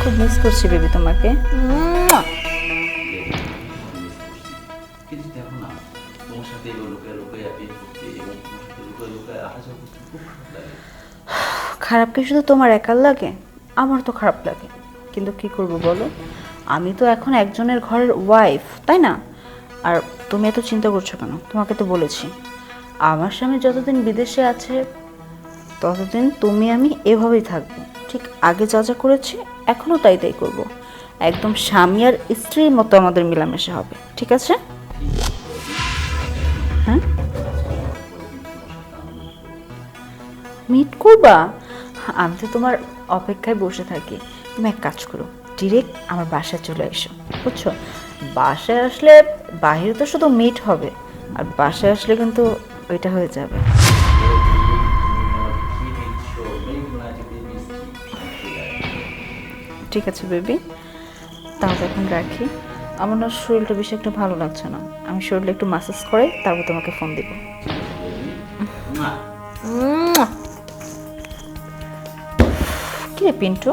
খুব মিস করছি বেবি তোমাকে। খারাপ কি শুধু তোমার একার লাগে? আমার তো খারাপ লাগে। কিন্তু কি করব বলো? আমি তো এখন একজনের ঘরের ওয়াইফ তাই না? আর তুমি এত চিন্তা করছ কেন? তোমাকে তো বলেছি। আমার স্বামী যতদিন বিদেশে আছে ততদিন তুমি, আমি এভাবেই থাকব। ঠিক আগে যা যা করেছি এখনও তাই তাই করব। একদম স্বামী আর স্ত্রীর মতো আমাদের মিলামেশা হবে, ঠিক আছে? হ্যাঁ? মিট করবা? আমি তো তোমার অপেক্ষায় বসে থাকি। তুমি এক কাজ করো ডিরেক্ট আমার বাসায় চলে এসো, বুঝছ? বাসায় আসলে বাইরে তো শুধু মিট হবে, আর বাসায় আসলে কিন্তু ওইটা হয়ে যাবে। ঠিক আছে বেবি। তাহলে এখন রাখি। আমার না শরীরটা বেশি একটু ভালো লাগছে না। আমি শরীরটা একটু মাসাজ করে তারপর তোমাকে ফোন দিব। না কি রে পিন্টু?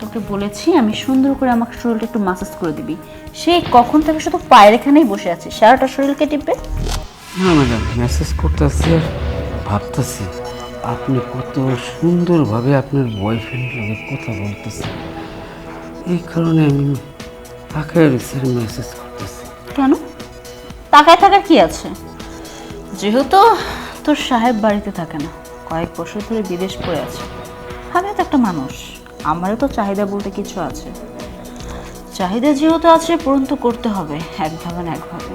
তোকে বলেছি আমি সুন্দর করে আমাকে শরীরটা একটু মাসাজ করে দিবি। সে কখন থেকে শুধু পায়ের এখানেই বসে আছে? সারাটা শরীরকে টিপবে? না ম্যাডাম মেসেজ করতেছি আর ভাবতেছি। আপনি কত সুন্দরভাবে আপনার বয়ফ্রেন্ডের সঙ্গে কথা বলতেছেন। এই কারণে আমি তাকায় রিসের মেসেজ করতেছি। কেন টাকায় থাকার কি আছে? যেহেতু তোর সাহেব বাড়িতে থাকে না, কয়েক বছর ধরে বিদেশ পড়ে আছে। আমিও তো একটা মানুষ, আমারও তো চাহিদা বলতে কিছু আছে। চাহিদা যেহেতু আছে, পূরণ তো করতে হবে একভাবে না একভাবে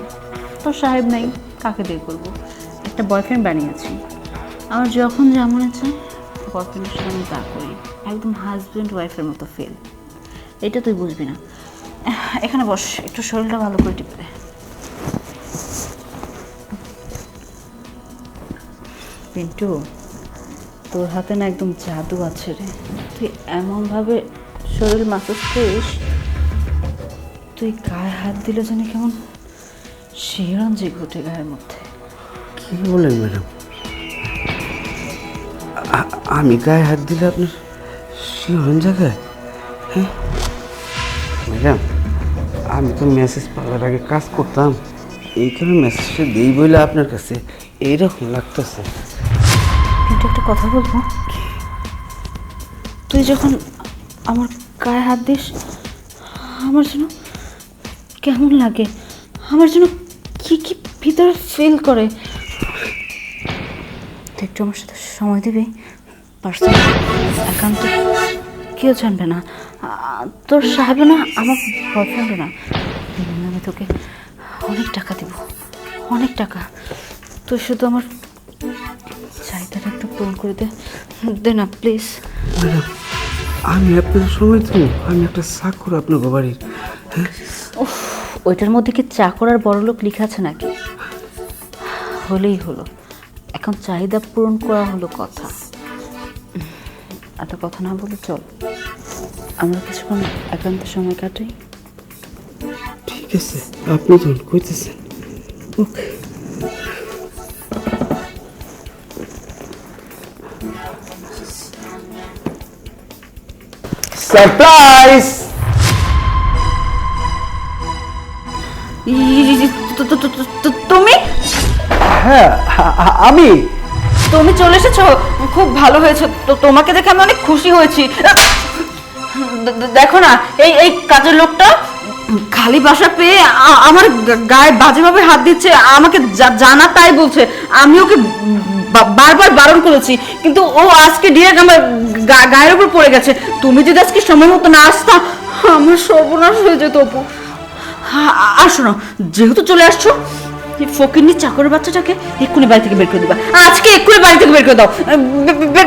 তোর সাহেব নেই, কাকে দিয়ে করব? একটা বয়ফ্রেন্ড বানিয়েছি। আমার যখন যা মনে চায় বয়ফ্রেন্ডের সাথে আমি তা করি। একদম হাজব্যান্ড ওয়াইফের মতো ফিল এটা তুই বুঝবি না। এখানে বস একটু শরীরটা ভালো করে টিপে দে। পিন্টু তোর হাতে না একদম জাদু আছে রে। তুই এমনভাবে শরীর মাসাজ করিস তুই গায়ে হাত দিলে জানি কেমন শিহরণ যে ঘটে গায়ের মধ্যে। কি বলেন ম্যাডাম? আমি গায়ে হাত দিলে আপনার শিহরণ জায়গায় হ্যাঁ? ম্যাডাম আমি তো মেসেজ পাওয়ার আগে কাজ করতাম। এইখানে মেসেজটা দিই বলে আপনার কাছে। এইরকম লাগতেছে। কিন্তু একটা কথা বলব? তুই যখন আমার গায়ে হাত দিস আমার যেন কেমন লাগে? আমার যেন কি কি ভিতরে ফিল করে? তুই একটু আমার সাথে সময় দিবি? পার্সোনাল একান্ত। কেউ জানবে না। তোর সাহেব না আমার বয়ফ্রেন্ড না। আমি তোকে অনেক টাকা দেব। অনেক টাকা। তুই শুধু আমার চাহিদাটা একটু পূরণ করে দে। দে না প্লিজ আমি আপনার সময় তো আমি একটা চাকর আপনার বাড়ির। হ্যাঁ? ওইটার মধ্যে কি চাকর আর বড়লোক লেখা আছে নাকি? হলেই হলো। এখন চাহিদা পূরণ করা হলো কথা। এত কথা না বলে চল। আমরা কিছুক্ষণ একান্ত সময় কাটাই। ঠিক আছে আপনি যখন কইতেছেন। ওকে। সারপ্রাইজ তুমি? হ্যাঁ আমি। তুমি চলে এসেছ? খুব ভালো হয়েছে। তো তোমাকে দেখে আমি অনেক খুশি হয়েছি। দেখো না, এই এই কাজের লোকটা খালি বাসা পেয়ে আমার গায়ে বাজেভাবে হাত দিচ্ছে, আমাকে জানা তাই বলছে। আমি ওকে বারবার বারণ করেছি, কিন্তু ও আজকে ডিরেক্ট আমার গায়ের উপর পড়ে গেছে। তুমি যদি আজকে সময় মতো না আসতা, আমার সর্বনাশ হয়ে যেত অপু। আর শোনো যেহেতু চলে আসছো এই ফকিরনি চাকরের বাচ্চাটাকে এক্ষুনি বাড়ি থেকে বের করে দিবা? আজকে এক্ষুনি বাড়ি থেকে বের করে দাও।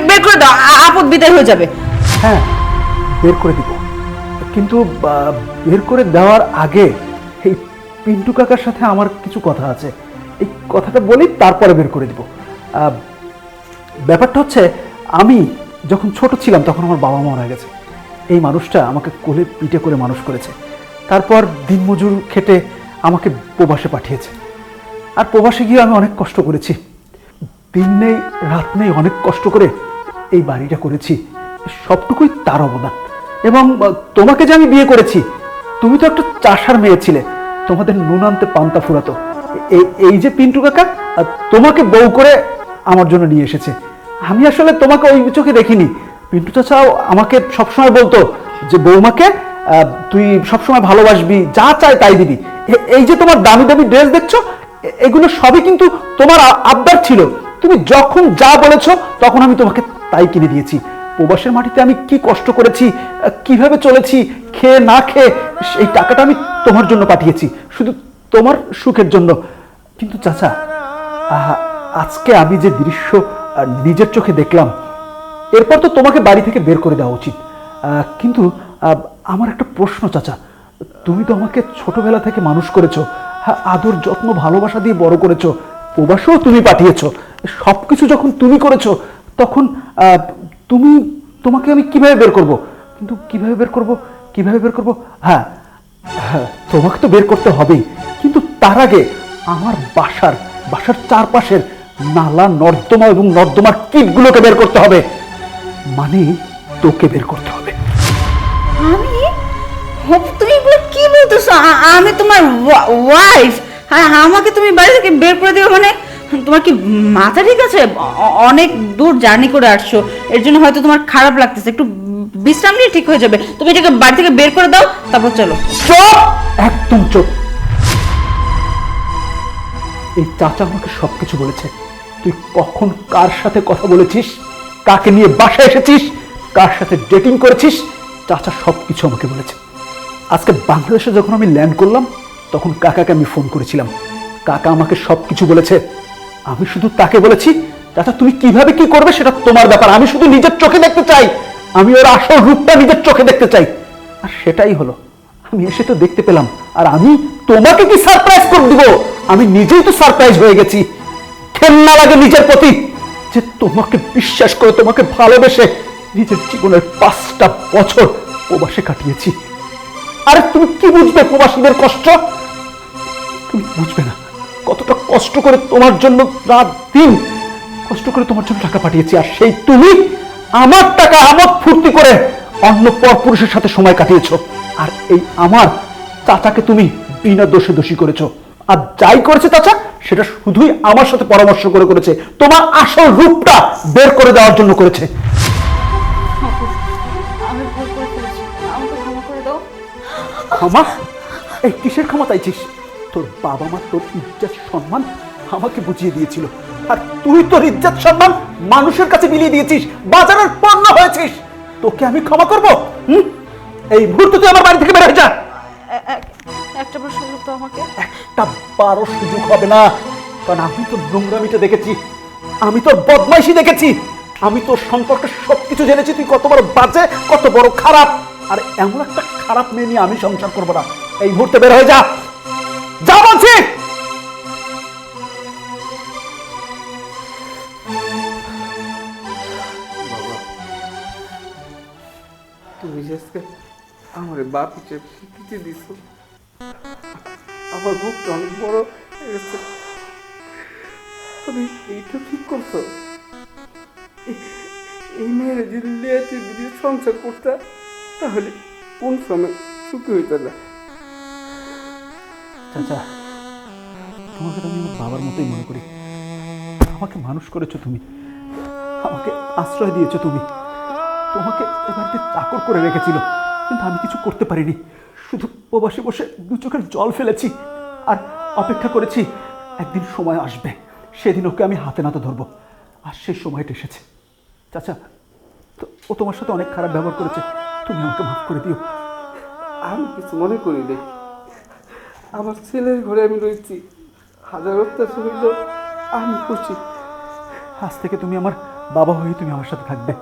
বের করে দাও। আপদ বিদায় হয়ে যাবে। হ্যাঁ বের করে দিব। কিন্তু বের করে দেওয়ার আগে এই পিন্টু কাকার সাথে আমার কিছু কথা আছে। এই কথাটা বলি, তারপরে বের করে দিব। ব্যাপারটা হচ্ছে, আমি যখন ছোট ছিলাম, তখন আমার বাবা মারা গেছে। এই মানুষটা আমাকে কোলে পিঠে করে মানুষ করেছে। তারপর দিনমজুর খেটে আমাকে প্রবাসে পাঠিয়েছে। আর প্রবাসে গিয়ে আমি অনেক কষ্ট করেছি। দিন নেই, রাত নেই, অনেক কষ্ট করে এই বাড়িটা করেছি। সবটুকুই তার অবদান। এবং তোমাকে যে আমি বিয়ে করেছি, তুমি তো একটা চাষার মেয়ে ছিলে। তোমাদের নুন আনতে পান্তা ফুরাতো। এই যে পিন্টু কাকা তোমাকে বউ করে আমার জন্য নিয়ে এসেছে। আমি আসলে তোমাকে ওই চোখে দেখিনি। পিন্টু চাচাও আমাকে সবসময় বলতো যে, বৌমাকে তুই সবসময় ভালোবাসবি, যা চাই তাই দিবি। এই যে তোমার দামি দামি ড্রেস দেখছ এগুলো সবই কিন্তু তোমার আবদার ছিল। তুমি যখন যা বলেছ, তখন আমি তোমাকে তাই কিনে দিয়েছি। প্রবাসের মাটিতে আমি কি কষ্ট করেছি কীভাবে চলেছি, খেয়ে না খেয়ে, সেই টাকাটা আমি তোমার জন্য পাঠিয়েছি। শুধু তোমার সুখের জন্য। কিন্তু চাচা আজকে আমি যে দৃশ্য নিজের চোখে দেখলাম, এরপর তো তোমাকে বাড়ি থেকে বের করে দেওয়া উচিত। কিন্তু আমার একটা প্রশ্ন চাচা, তুমি তো আমাকে ছোটবেলা থেকে মানুষ করেছ। আদর, যত্ন, ভালোবাসা দিয়ে বড় করেছ, প্রবাসেও তুমি পাঠিয়েছো সব কিছু যখন তুমি করেছ, তখন তুমি, তোমাকে আমি কীভাবে বের করব? কিন্তু কীভাবে বের করব? কীভাবে বের করব? হ্যাঁ হ্যাঁ তোমাকে তো বের করতে হবেই। কিন্তু তার আগে আমার বাসার বাসার চারপাশের নালা, নর্দমা এবং নর্দমার কীটগুলোকে বের করতে হবে। মানে তোকে বের করতে হবে। আমি বলতেছো? আমি তোমার ওয়াইফ আমাকে তুমি বাড়ি থেকে বের করে মানে? তোমার কি মাথা ঠিক আছে? অনেক দূর জার্নি করে আসছো। এর জন্য হয়তো তোমার খারাপ লাগতেছে। একটু বিশ্রাম নিয়ে ঠিক হয়ে যাবে। তুমি এটাকে বাড়ি থেকে বের করে দাও, তারপর চলো। একদম এই চাচা আমাকে বলেছে। তুই কখন কার সাথে কথা বলেছিস? কাকে নিয়ে বাসায় এসেছিস? কার সাথে ডেটিং করেছিস? চাচা সবকিছু আমাকে বলেছে। আজকে বাংলাদেশে যখন আমি ল্যান্ড করলাম, তখন কাকাকে আমি ফোন করেছিলাম। কাকা আমাকে সবকিছু বলেছে। আমি শুধু তাকে বলেছি, চাচা, তুমি কীভাবে কি করবে সেটা তোমার ব্যাপার। আমি শুধু নিজের চোখে দেখতে চাই। আমি ওর আসল রূপটা নিজের চোখে দেখতে চাই। আর সেটাই হলো, আমি এসে তো দেখতে পেলাম। আর আমি তোমাকে কি সারপ্রাইজ করে দিব? আমি নিজেই তো সারপ্রাইজ হয়ে গেছি। খেলনা লাগে নিজের প্রতি। যে তোমাকে বিশ্বাস করে, তোমাকে ভালোবেসে নিজের জীবনের পাঁচটা বছর প্রবাসে কাটিয়েছি। আরে তুমি কি বুঝবে প্রবাসীদের কষ্ট? তুমি বুঝবে না কতটা কষ্ট করে তোমার জন্য রাত দিন কষ্ট করে তোমার জন্য টাকা পাঠিয়েছি, আর সেই তুমি আমার টাকা আমার ফুর্তি করে অন্য পরপুরুষের সাথে সময় কাটিয়েছো। আর এই আমার চাচাকে তুমি বিনা দোষে দোষী করেছ। আর যাই করেছে চাচা, সেটা শুধুই আমার সাথে পরামর্শ করে করেছে। তোমার আসল রূপটা বের করে দেওয়ার জন্য করেছে। ক্ষমা? এই কিসের ক্ষমা চাইছিস? তোর বাবা মা তোর ইজ্জত সম্মান আমাকে বুঝিয়ে দিয়েছিল। আর তুই তোর ইজ্জত সম্মান মানুষের কাছে বিলিয়ে দিয়েছিস বাজারের পণ্য হয়েছিস। তোকে আমি ক্ষমা করব? হুম? এই মুহূর্তে তুই আমার বাড়ি থেকে বের হয়ে যা। একটা বার সুযোগ দাও আমাকে। একটা বারো সুযোগ হবে না? কারণ আমি তো নোংরামিটা দেখেছি। আমি তোর বদমাইশি দেখেছি। আমি তোর সম্পর্কে সবকিছু জেনেছি। তুই কত বড় বাজে কত বড় খারাপ। আর এমন একটা খারাপ মেয়ে নিয়ে আমি সংসার করব না। এই মুহূর্তে বের হয়ে যা। যা বলছি! তুমি আজকে আমার বাপ হিসেবে স্বীকৃতি দিছ, আমার বুকটা অনেক বড় তুমি এইটা ঠিক করছ? এই- মেয়ের যদি সংসার করতে তাহলে কোন সময় সুখী হইতে না চাচা, তোমাকে আমি আমার বাবার মতোই মনে করি। আমাকে মানুষ করেছ তুমি। আমাকে আশ্রয় দিয়েছ তুমি। তোমাকে এ বাড়িতে চাকর করে রেখেছিল, কিন্তু আমি কিছু করতে পারিনি। শুধু প্রবাসে বসে দু চোখের জল ফেলেছি আর অপেক্ষা করেছি, একদিন সময় আসবে, সেদিন ওকে আমি হাতে নাতে ধরবো। আর সেই সময়টা এসেছে। চাচা ও তোমার সাথে অনেক খারাপ ব্যবহার করেছে। তুমি আমাকে মাফ করে দিও। আমি কিছু মনে করি নাই। আমার ছেলের ঘরে আমি রয়েছি। হাজার অত্যাচার হইলেও আমি খুশি। আজ থেকে তুমি আমার বাবা হয়ে তুমি আমার সাথে থাকবে।